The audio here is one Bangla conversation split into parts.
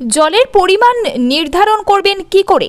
জলের পরিমাণ নির্ধারণ করবেন কি করে?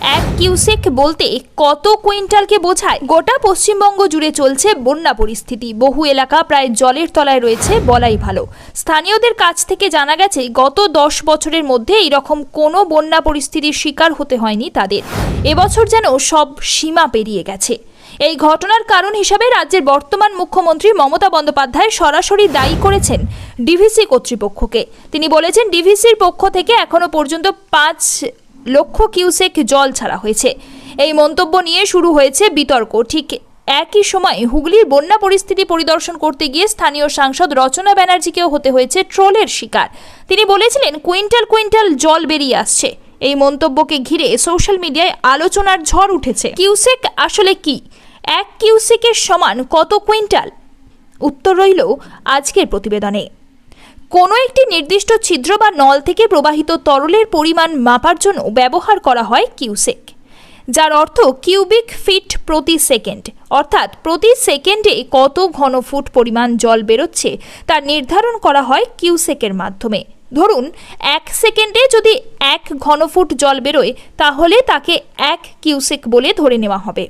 এক কিউসেক বলতে কত কুইন্টালকে বোঝায়? গোটা পশ্চিমবঙ্গ জুড়ে চলছে বন্যা পরিস্থিতি। বহু এলাকা প্রায় জলের তলায় রয়েছে, বলাই ভালো। স্থানীয়দের কাছ থেকে জানা গেছে, গত দশ বছরের মধ্যে এইরকম কোনো বন্যা পরিস্থিতির শিকার হতে হয়নি তাদের। এবছর যেন সব সীমা পেরিয়ে গেছে। এই ঘটনার কারণ হিসাবে রাজ্যের বর্তমান মুখ্যমন্ত্রী মমতা বন্দ্যোপাধ্যায় সরাসরি দায়ী করেছেন ডিভিসি কর্তৃপক্ষকে। তিনি বলেছেন, ডিভিসির পক্ষ থেকে এখনও পর্যন্ত পাঁচ লক্ষ কিউসেক জল ছাড়া হয়েছে। এই মন্তব্য নিয়ে শুরু হয়েছে বিতর্ক। ঠিক একই সময় হুগলির বন্যা পরিস্থিতি পরিদর্শন করতে গিয়ে স্থানীয় সাংসদ রচনা ব্যানার্জিকেও হতে হয়েছে ট্রোলের শিকার। তিনি বলেছিলেন, কুইন্টাল কুইন্টাল জল বেরিয়ে আসছে। এই মন্তব্যকে ঘিরে সোশ্যাল মিডিয়ায় আলোচনার ঝড় উঠেছে। কিউসেক আসলে কি? এক কিউসেকের সমান কত কুইন্টাল? উত্তর রইল আজকের প্রতিবেদনে। কোনো একটি নির্দিষ্ট ছিদ্র বা নল থেকে প্রবাহিত তরলের পরিমাণ মাপার জন্য ব্যবহার করা হয় কিউসেক, যার অর্থ কিউবিক ফিট প্রতি সেকেন্ড। অর্থাৎ প্রতি সেকেন্ডে কত ঘনফুট পরিমাণ জল বেরোচ্ছে তা নির্ধারণ করা হয় কিউসেকের মাধ্যমে। ধরুন, এক সেকেন্ডে যদি এক ঘনফুট জল বেরোয়, তাহলে তাকে এক কিউসেক বলে ধরে নেওয়া হবে।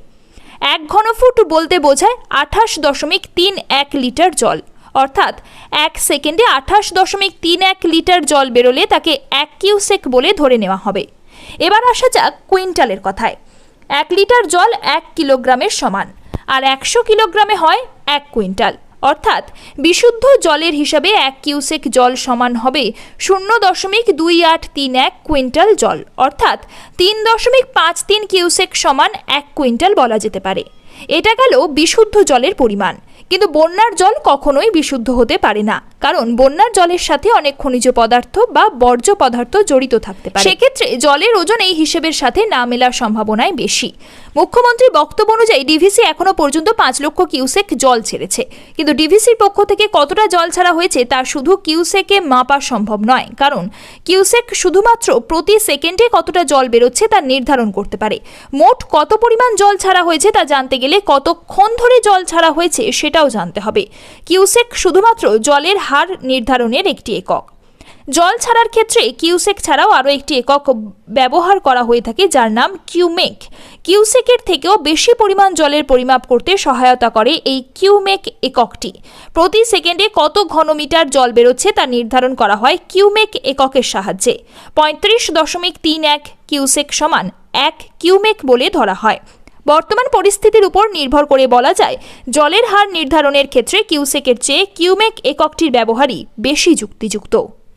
এক ঘনফুট বলতে বোঝায় আঠাশ দশমিক তিন এক লিটার জল। অর্থাৎ এক সেকেন্ডে আঠাশ দশমিক তিন এক লিটার জল বেরোলে তাকে এক কিউসেক বলে ধরে নেওয়া হবে। এবার আসা যাক কুইন্টালের কথায়। এক লিটার জল এক কিলোগ্রামের সমান, আর একশো কিলোগ্রামে হয় এক কুইন্টাল। অর্থাৎ বিশুদ্ধ জলের হিসাবে এক কিউসেক জল সমান হবে শূন্য দশমিক দুই আট তিন এক কুইন্টাল জল। অর্থাৎ তিন দশমিক পাঁচ তিন কিউসেক সমান এক কুইন্টাল বলা যেতে পারে। এটা গেল বিশুদ্ধ জলের পরিমাণ। কিন্তু বন্যার জল কখনোই বিশুদ্ধ হতে পারে না। কারণ বন্যার জলের সাথে অনেক খনিজ পদার্থ বা বর্জ্য পদার্থ জড়িত থাকতে পারে। সেক্ষেত্রে জলের ওজন এই হিসেবের সাথে না মেলার সম্ভাবনাই বেশি। মুখ্যমন্ত্রীর বক্তব্য অনুযায়ী ডিভিসি এখনও পর্যন্ত পাঁচ লক্ষ কিউসেক জল ছেড়েছে। কিন্তু ডিভিসির পক্ষ থেকে কতটা জল ছাড়া হয়েছে তা শুধু কিউসেকে মাপা সম্ভব নয়, কারণ কিউসেক শুধুমাত্র প্রতি সেকেন্ডে কতটা জল বেরোচ্ছে তা নির্ধারণ করতে পারে। মোট কত পরিমাণ জল ছাড়া হয়েছে তা জানতে গেলে কতক্ষণ ধরে জল ছাড়া হয়েছে সেটাও জানতে হবে। কিউসেক শুধুমাত্র জলের হার নির্ধারণের একটি একক। জল ছাড়ার ক্ষেত্রে কিউসেক ছাড়াও আরও একটি একক ব্যবহার করা হয়ে থাকে যার নাম কিউমেক। কিউসেকের থেকেও বেশি পরিমাণ জলের পরিমাপ করতে সহায়তা করে এই কিউমেক এককটি। প্রতি সেকেন্ডে কত ঘনমিটার জল বেরোচ্ছে তা নির্ধারণ করা হয় কিউমেক এককের সাহায্যে। পঁয়ত্রিশ দশমিক তিন এক কিউসেক সমান এক কিউমেক বলে ধরা হয়। বর্তমান পরিস্থিতির উপর নির্ভর করে বলা যায়, জলের হার নির্ধারণের ক্ষেত্রে কিউসেকের চেয়ে কিউমেক এককটির ব্যবহারই বেশি যুক্তিযুক্ত।